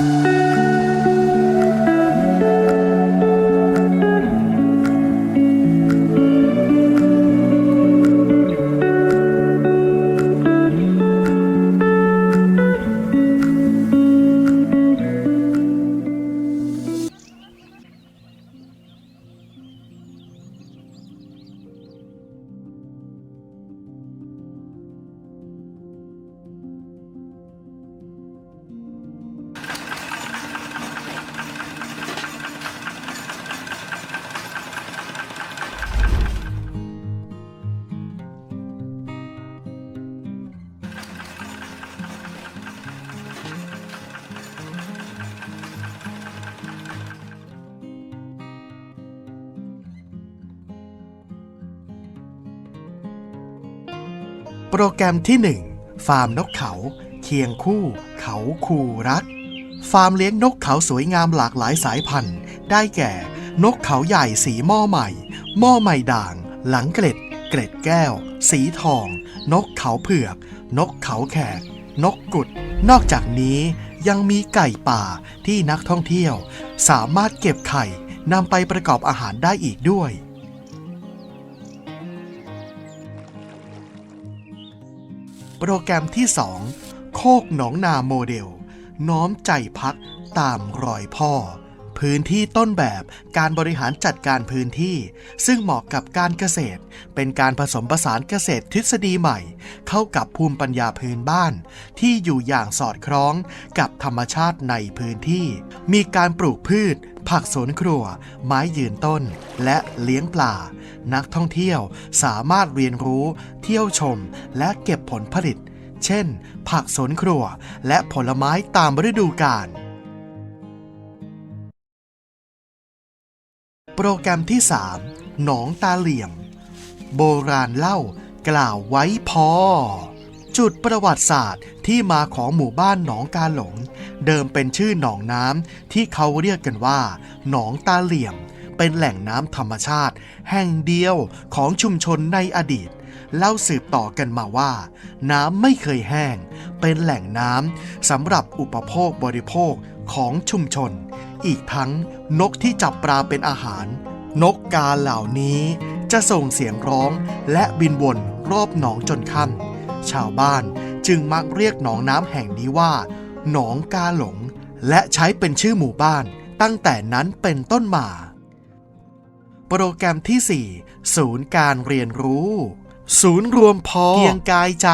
Música โปรแกรมที่ 1 ฟาร์มนกเขาเคียงคู่ เขาคูรัก ฟาร์มเลี้ยงนกเขาสวยงามหลากหลายสายพันธุ์ ได้แก่ นกเขาใหญ่สีหม้อใหม่ หม้อใหม่ด่าง หลังเกล็ด เกล็ดแก้ว สีทอง นกเขาเผือก นกเขาแขก นกกุด นอกจากนี้ยังมีไก่ป่าที่นักท่องเที่ยว สามารถเก็บไข่นำไปประกอบอาหารได้อีกด้วย โปรแกรมที่ 2 โคกหนองนาโมเดล น้อมใจพักตามรอยพ่อ พื้นที่ต้นแบบการบริหารจัดการพื้นที่ ซึ่งเหมาะกับการเกษตร เป็นการผสมผสานเกษตรทฤษฎีใหม่ เข้ากับภูมิปัญญาพื้นบ้าน ที่อยู่อย่างสอดคล้องกับธรรมชาติในพื้นที่ มีการปลูกพืช ผักสวนครัว ไม้ยืนต้น และเลี้ยงปลา นักท่องเที่ยวสามารถเรียนรู้ เที่ยวชม และเก็บผลผลิต เช่น ผักสวนครัว และผลไม้ตามฤดูกาล โปรแกรมที่ 3 หนองตาเหลี่ยม โบราณเล่ากล่าวไว้พอ จุดประวัติศาสตร์ที่มาของหมู่บ้านหนองกาหลง เดิมเป็นชื่อหนองน้ำที่เขาเรียกกันว่า หนองตาเหลี่ยม เป็นแหล่งน้ำธรรมชาติ แห่งเดียวของชุมชนในอดีตเล่าสืบต่อกันมาว่า น้ำไม่เคยแห้ง เป็นแหล่งน้ำสำหรับอุปโภคบริโภคของชุมชน อีกทั้งนกที่จับปลาเป็นอาหาร นกกาเหล่านี้จะส่งเสียงร้องและบินวนรอบหนองจนค่ำชาวบ้านจึงมักเรียกหนองน้ำแห่งนี้ว่า หนองกาหลง และใช้เป็นชื่อหมู่บ้านตั้งแต่นั้นเป็นต้นมา โปรแกรมที่ 4 ศูนย์การเรียนรู้ ศูนย์รวมพอเพียงกายใจ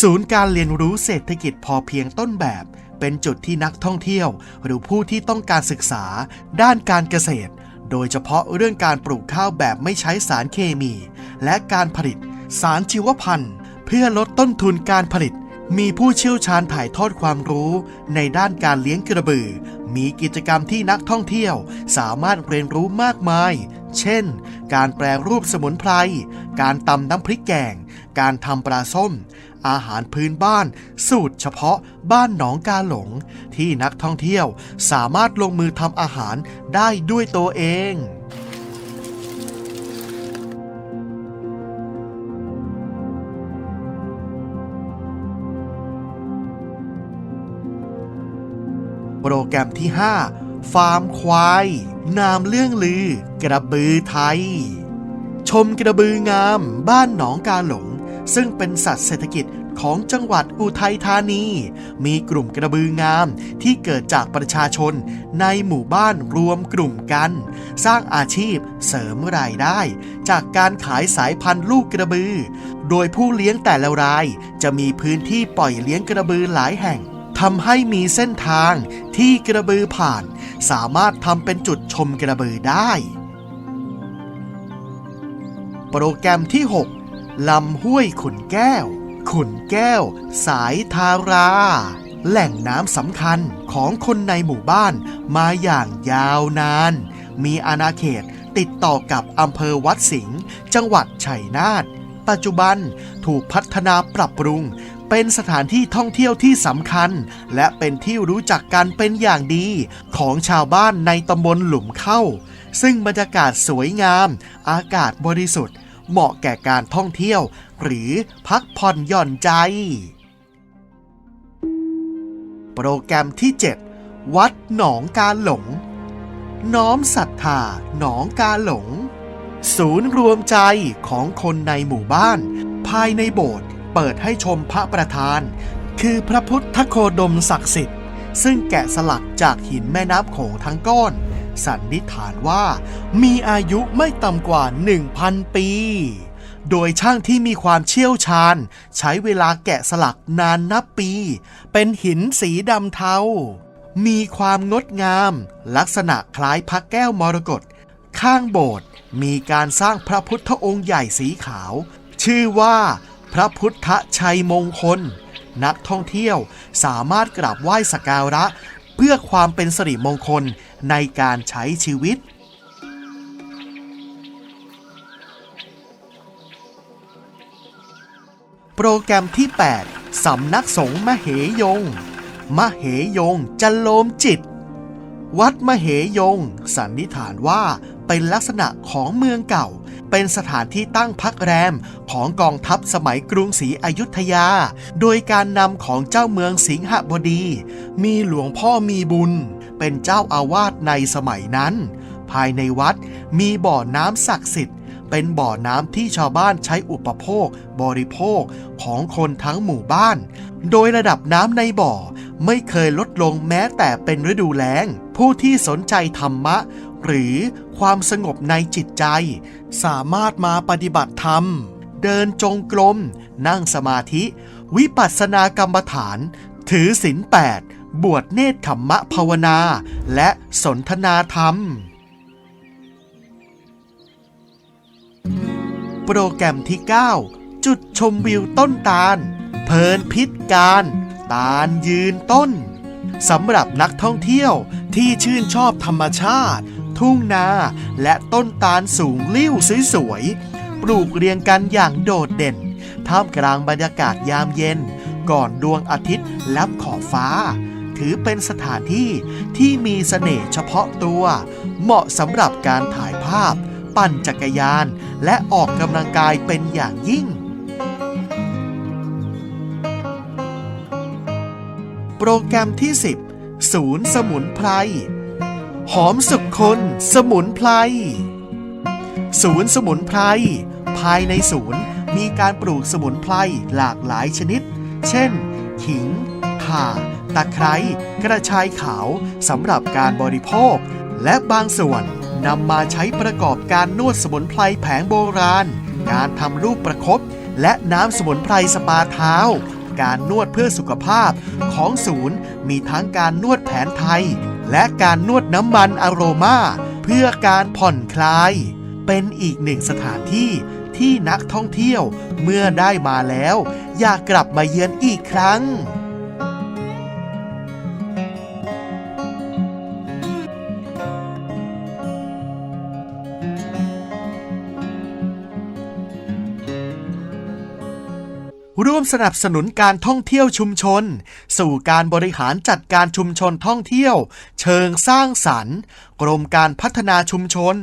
ศูนย์การเรียนรู้เศรษฐกิจพอเพียงต้นแบบ เป็นจุดที่นักท่องเที่ยว หรือผู้ที่ต้องการศึกษา ด้านการเกษตร โดยเฉพาะเรื่องการปลูกข้าวแบบไม่ใช้สารเคมี และการผลิต สารชีวพันธุ์ เพื่อลดต้นทุนการผลิต มีผู้เชี่ยวชาญถ่ายทอดความรู้ ในด้านการเลี้ยงกระบือ มีกิจกรรมที่นักท่องเที่ยว สามารถเรียนรู้มากมาย เช่น การแปรรูปสมุนไพร การตำน้ำพริกแกง การทำปลาส้ม อาหารพื้นบ้าน สูตรเฉพาะบ้านหนองกาหลง ที่นักท่องเที่ยวสามารถลงมือทำอาหารได้ด้วยตัวเองโปรแกรมที่ 5 ฟาร์มควาย นามเรื่องลือ กระบือไทย ชมกระบืองาม บ้านหนองกาหลง ซึ่งเป็นสัตว์เศรษฐกิจของจังหวัดอุทัยธานี มีกลุ่มกระบืองามที่เกิดจากประชาชนในหมู่บ้านรวมกลุ่มกัน สร้างอาชีพเสริมรายได้ จากการขายสายพันธุ์ลูกกระบือ โดยผู้เลี้ยงแต่ละราย จะมีพื้นที่ปล่อยเลี้ยงกระบือหลายแห่งทำให้มีเส้นทางที่กระบือผ่าน สามารถทำเป็นจุดชมกระบือได้ โปรแกรมที่ 6 ลำห้วยขุนแก้ว ขุนแก้ว สายทารา แหล่งน้ำสำคัญของคนในหมู่บ้านมาอย่างยาวนาน มีอาณาเขตติดต่อกับอำเภอวัดสิงห์จังหวัดชัยนาท ปัจจุบันถูกพัฒนาปรับปรุง เป็นสถานที่ท่องเที่ยวที่สำคัญ และเป็นที่รู้จักกันเป็นอย่างดี ของชาวบ้านในตำบลหลุมเข้า ซึ่งบรรยากาศสวยงาม อากาศบริสุทธิ์ เหมาะแก่การท่องเที่ยว หรือพักผ่อนหย่อนใจ โปรแกรมที่ 7 วัดหนองกาหลง น้อมศรัทธาหนองกาหลง ศูนย์รวมใจของคนในหมู่บ้าน ภายในโบสถ์เปิดให้ชมพระประธาน คือพระพุทธโคดมศักดิ์สิทธิ์ซึ่งแกะสลักจากหินแม่น้ำโขงทั้งก้อน สันนิษฐานว่า มีอายุไม่ต่ำกว่า 1,000 ปี โดยช่างที่มีความเชี่ยวชาญ ใช้เวลาแกะสลักนานนับปี เป็นหินสีดำเทา มีความงดงาม ลักษณะคล้ายพระแก้วมรกต ข้างโบสถ์มีการสร้างพระพุทธองค์ใหญ่สีขาว ชื่อว่า พระพุทธชัยมงคล นักท่องเที่ยวสามารถกราบไหว้สักการะ เพื่อความเป็นสิริมงคลในการใช้ชีวิต โปรแกรมที่ 8 สำนักสงฆ์มเหยง มเหยงจันโลมจิต วัดมเหยง สันนิษฐานว่าเป็นลักษณะของเมืองเก่า เป็นสถานที่ตั้งพักแรมของกองทัพสมัยกรุงศรีอยุธยา โดยการนำของเจ้าเมืองสิงหบดี มีหลวงพ่อมีบุญ เป็นเจ้าอาวาสในสมัยนั้น ภายในวัดมีบ่อน้ำศักดิ์สิทธิ์เป็นบ่อน้ำที่ชาวบ้านใช้อุปโภค บริโภคของคนทั้งหมู่บ้าน โดยระดับน้ำในบ่อไม่เคยลดลงแม้แต่เป็นฤดูแล้ง ผู้ที่สนใจธรรมะ หรือความสงบในจิตใจ สามารถมาปฏิบัติธรรม เดินจงกรม นั่งสมาธิ วิปัสสนากรรมฐาน ถือศีลแปดบวชเนตรขมมะภาวนา และสนทนาธรรม โปรแกรมที่ 9 จุดชมวิวต้นตาล เพลินพิษการ ตาลยืนต้นสำหรับนักท่องเที่ยวที่ชื่นชอบธรรมชาติ ทุ่งนา และต้นตาลสูงลิ่วสวยๆ ปลูกเรียงกันอย่างโดดเด่น ท่ามกลางบรรยากาศยามเย็น ก่อนดวงอาทิตย์ลับขอบฟ้า ถือเป็นสถานที่ที่มีเสน่ห์เฉพาะตัว เหมาะสำหรับการถ่ายภาพ ปั่นจักรยาน และออกกำลังกายเป็นอย่างยิ่งโปรแกรมที่ 10 ศูนย์สมุนไพร หอมสุขคน สมุนไพรศูนย์สมุนไพรภายในศูนย์มีการปลูกสมุนไพรหลากหลายชนิด เช่น ขิง ข่า ตะไคร้ กระชายขาวสำหรับการบริโภค และบางส่วนนำมาใช้ประกอบการนวดสมุนไพรแผงโบราณ การทำลูกประคบและน้ำสมุนไพรสปาเท้า การนวดเพื่อสุขภาพของศูนย์มีทั้งการนวดแผนไทย และการนวดน้ำมันอโรมาเพื่อการผ่อนคลาย เป็นอีกหนึ่งสถานที่ที่นักท่องเที่ยวเมื่อได้มาแล้ว อยากกลับมาเยือนอีกครั้ง ร่วมสนับสนุนการท่องเที่ยวชุมชน สู่การบริหารจัดการชุมชนท่องเที่ยว เชิงสร้างสรรค์ กรมการพัฒนาชุมชน